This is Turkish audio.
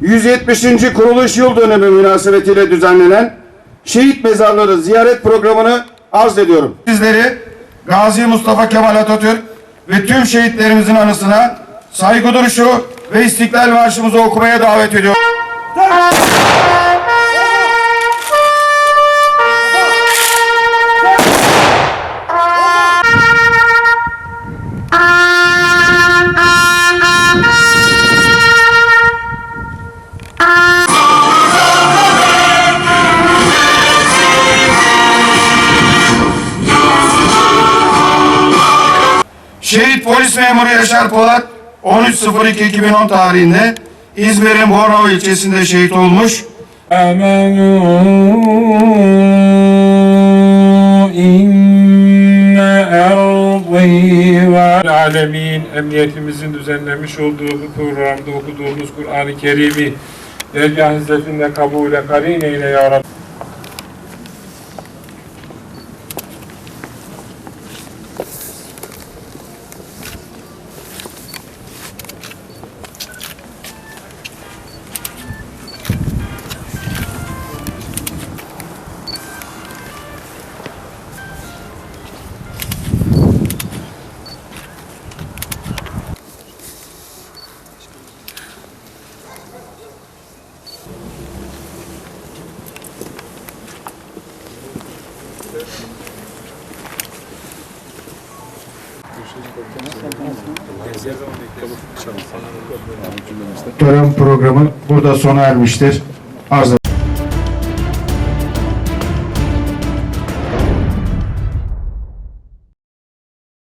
170. kuruluş yıl dönemi münasebetiyle düzenlenen şehit mezarları ziyaret programını arz ediyorum. Sizleri Gazi Mustafa Kemal Atatürk ve tüm şehitlerimizin anısına saygı duruşu ve istiklal marşımızı okumaya davet ediyorum. Şehit polis memuru Yaşar Polat 13.02.2010 tarihinde İzmir'in Bornova ilçesinde şehit olmuş. alemin emniyetimizin düzenlemiş olduğu bu programda okuduğumuz Kur'an-ı Kerim'i dergah hizmetinde kabule karine ile ya Tören programı burada sona ermiştir. Arz